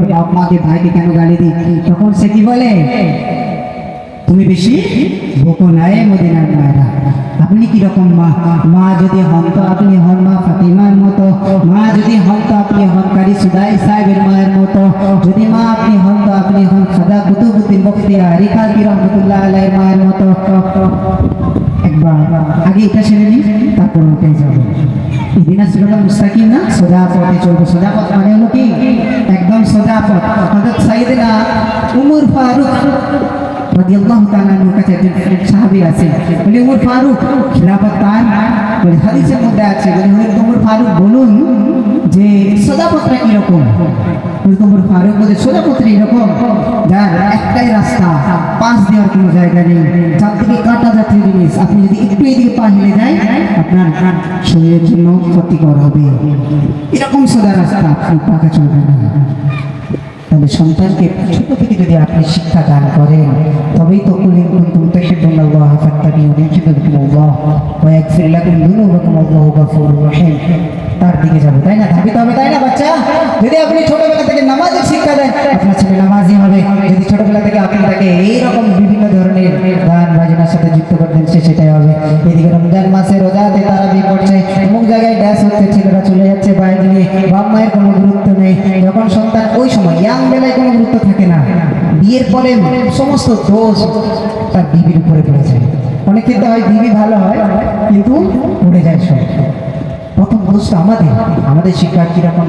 বাপ আপনাকে ভাইকে কেন গালি দিই তখন সে কি বলে? তুমি বেশি বকো নাই মদিনার মায়েরা। আপনি কি রকম মা? মা যদি হন তো আপনি হন মা ফাতিমার মতো। মা যদি হন তো আপনি হন কারি সুদাই ইদিনা সিরাতাল মুস্তাকিম না সোজা সোজা মানে সোজা ফারুক বলুন যে সোজাপত্রা কীরকম? উমর ফারুক বলে সোজাপত্র এরকম, যার একটাই রাস্তা, পাশ দেওয়ার কোনো জায়গা নেই। যার থেকে কাটা জাতীয় জিনিস, আপনি যদি শরীরের জন্য ক্ষতিকর হবে। এরকম সোজা রাস্তা আপনি পাকা চলবে না। তবে সন্তানকে ছোট থেকে যদি আপনি শিক্ষা দান করেন, তবেই তো কুলিন তার দিকে যাবে। তাই না? ধাবিত হবে, তাই না বাচ্চা? যদি আপনি ছোটবেলা থেকে নামাজের শিক্ষা দেন, আপনার ছেলে ইয়াং বেলায় কোনো গুরুত্ব থাকে না। বিয়ের পরে সমস্ত দোষ তার বিবির উপরে পড়ে যায়। অনেক ক্ষেত্রে হয় বিবি ভালো হয়, কিন্তু পড়ে যায় সব। প্রথম দোষ তো আমাদের আমাদের শিক্ষা কীরকম?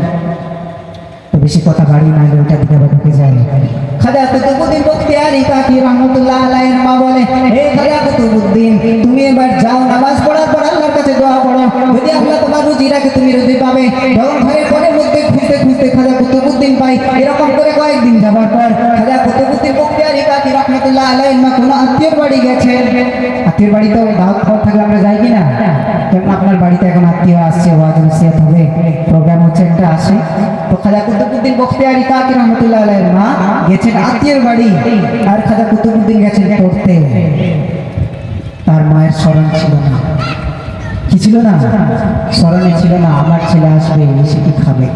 তো বেশি কথা বাড়ি না হলে ওইটা দিকে ঢুকে যায়। খাজা রহমতুল্লাহ মা বলে, হে খাজা তুমি এবার যাও নামাজ পড়ার পর আল্লাহর কাছে দোয়া করো। যদি আল্লাহ তোমার রুজি রাখে তুমি রুজি পাবে যখন ঘরের ঘরের মধ্যে খুঁজতে খুঁজতে খাজা কুতুবুদ্দিন পাই? এরকম করে কয়েকদিন যাবার পর খাজা কুতুবুদ্দিন বখতিয়ারি কাকি রহমতুল্লাহ মা কোনো বাড়ি বাড়ি তো দাওয়াত খাওয়া থাকলে আমরা যাই কিনা যেমন আপনার বাড়িতে এখন আত্মীয় আসছে, ওয়াজ নসিহত হবে প্রোগ্রাম হচ্ছে একটা আসে তো খাজা কুতুবুদ্দিন কাকি রহমতুল্লাহ মা গেছেন আত্মীয়ের বাড়ি আর খাজা কুতুবুদ্দিন গেছেন পড়তে। তার মায়ের স্মরণ ছিল না। কি ছিল না? স্মরণে ছিল না, আমার ছেলে আসবে, এসে কি খাবে?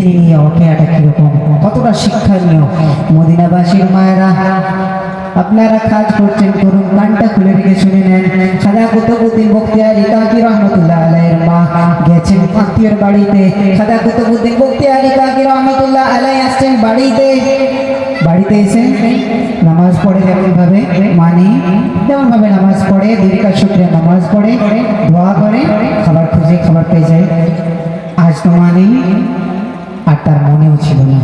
দেখে নিয়ে অকেয়াটা কীরকম কতটা শিক্ষণীয় মদিনাবাসীর মায়েরা। আপনারা কাজ করছেন করুন, কানটা খুলে রেখে শুনে নেন। খাজা কুতুবুদ্দিন বখতিয়ারি কাকি রহমতুল্লাহ আলাইহির মা গেছেন আত্মীয়ের বাড়িতে। খাজা কুতুবুদ্দিন বখতিয়ারি কাকি রহমতুল্লাহ আলাই আসছেন বাড়িতে। বাড়িতে এসে নামাজ পড়ে যেমন ভাবে মানে যেমন ভাবে নামাজ পড়ে, দীর্ঘা শুক্রিয়া নামাজ পড়ে, দোয়া করে, খাবার খুঁজে খাবার পেয়ে যায়। আজ তো মানে তার মনেও ছিল না।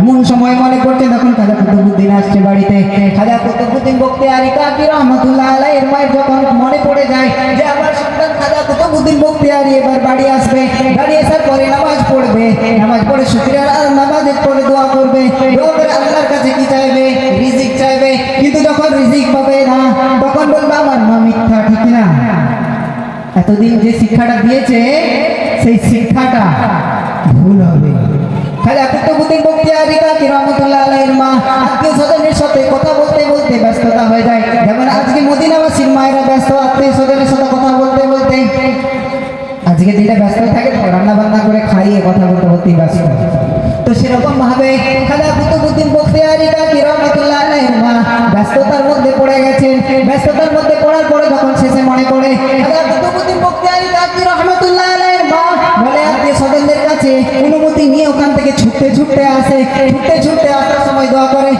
এমন সময় মনে করছে তখন খাজা কুতুবুদ্দিন আসছে বাড়িতে। খাজা কুতুবুদ্দিন বকতে, আরি কাকি রহমতুল্লাহ আলাই এর মায়ের যখন মনে পড়ে যায় যে আমার সন্তান খাজা কুতুবুদ্দিন বকতে, আরি এবার বাড়ি আসবে, বাড়ি আসার পরে নামাজ পড়বে, নামাজ পড়ে শুক্রিয়া আর নামাজে পড়ে দোয়া করবে, দোয়া আল্লাহর কাছে কি চাইবে? রিজিক চাইবে, কিন্তু যখন রিজিক পাবে না, তখন বলবে, আমার মা মিথ্যা, ঠিক না। এতদিন যে শিক্ষাটা দিয়েছে, সেই শিক্ষাটা ভুল হবে। কুতুবুদ্দিন বখতিয়ারি কাকি রহমতুল্লাহ আলাইহির মা। আত্মীয় স্বজনের সাথে কথা বলতে বলতে ব্যস্ততা হয়ে যায়। যেমন আজকে মদিনাবাসীর মায়েরা ব্যস্ত, আত্মীয় স্বজনের সাথে কথা বলতে বলতে। আজকে দিনটা ব্যস্ত থাকে রান্না বান্না করে খাইয়ে কথা বলতে বলতেই ব্যস্ত। তো সেরকম ভাবে খাজা কুতুবুদ্দিন বখতিয়ারি কাকি রহমতুল্লাহ আলাইহির মা ব্যস্ততার মধ্যে পড়ে গেছেন। ব্যস্ততার মধ্যে পড়ার পরে যখন শেষে মনে পড়ে খাজা কুতুবুদ্দিন বখতিয়ারি কাকি রহমতুল্লাহ থেকে ছুটতে ছুটতে আসে ছুটতে ছুটতে আসার সময় দোয়া করে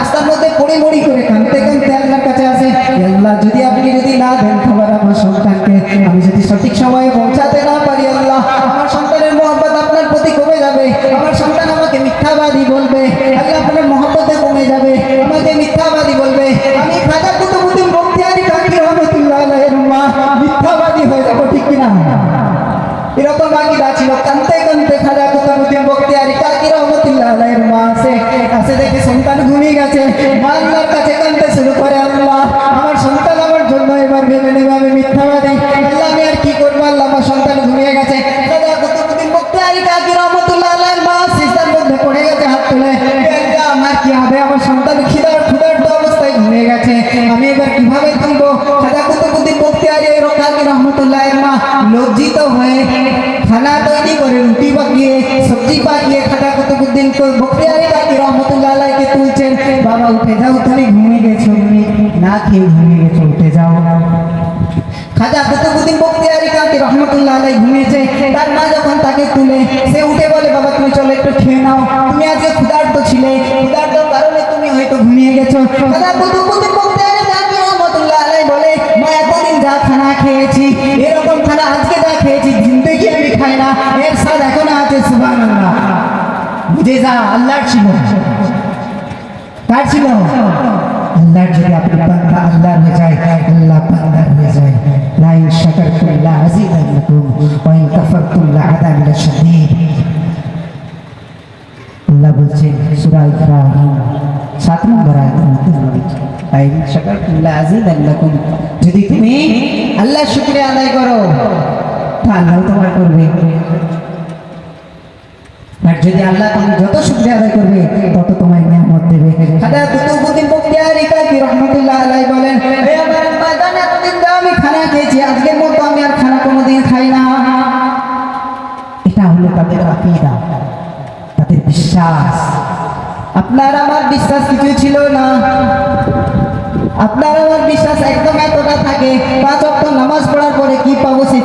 রাস্তার মধ্যে পড়ে মরি করে কাঁদতে কাঁদতে আল্লাহ যদি আপনি যদি না দেন খবর আমার সন্তানকে, আমি যদি সঠিক সময়ে পৌঁছাতে না পারি, আল্লাহ, আমার সন্তানের মহব্বত আপনার প্রতি কমে যাবে, আমার সন্তান আমাকে মিথ্যাবাদী বলবে, আল্লাহ, আপনার মহব্বতে কমে যাবে, আমাকে মিথ্যাবাদী বলবে, আমি খাজা কুতুবুদ্দিন রহমতুল্লাহ মিথ্যাবাদী হয়ে যাব, ঠিক কিনা? এরকম আগিরা ছিল, কানতে কানতে খাজা কুতুবুদ্দিন কাকি রহমতুল্লাহ মা আসে আসে দেখে সন্তান ঘুমিয়ে গেছে মা লজ্জিত হয়ে। খানা তৈরি করে রুটি পাকিয়ে সবজি পাকিয়ে খাটা কুতুবুদ্দিন বকরিয়ারি কাকি রহমতুল্লাহ আলাইকে তুলছেন। বাবা, উঠে যাও তুমি ঘুমিয়ে গেছো। না খেয়ে ঘুমিয়ে গেছো, উঠে যাও। খাজা কুতুবুদ্দিন বখতিয়ারি কাকি রহমতুল্লাহ ঘুমিয়েছে। তার মা যখন তাকে তুলে, সে উঠে বলে, বাবা, তুমি চলো, একটু খেয়ে নাও। তুমি আজকে ক্ষুধার্ত ছিলে। ক্ষুধার্ত কারণে তুমি হয়তো ঘুমিয়ে গেছো। খাজা কুতুবুদ্দিন আল্লাহর ছিল কার ছিল আল্লাহর যদি আপনি বান্দা আল্লাহর হয়ে যায়, আল্লাহ বান্দার হয়ে যায়। লা ইন শাকারতুম লা আযীদান্নাকুম ওয়া ইন কাফারতুম লা আযাবি লাশাদীদ আল্লাহ বলছেন সূরা ইব্রাহিম সাত নম্বর আয়াতের মধ্যে বলেছে লা ইন শাকারতুম লা আযীদান্নাকুম যদি তুমি আল্লাহর শুকরিয়া আদায় করো, তা আল্লাহ তোমার করবে। আর যদি আল্লাহ তুমি যত শুকরিয়া আদায় করবে, তত তোমায় নিয়ামত দেবে। এটা বিশ্বাস। আপনার আমার বিশ্বাস কিছু ছিল না। আপনার আমার বিশ্বাস একদম এতটা থাকে, পাঁচ নামাজ পড়ার পরে কি পাবো সে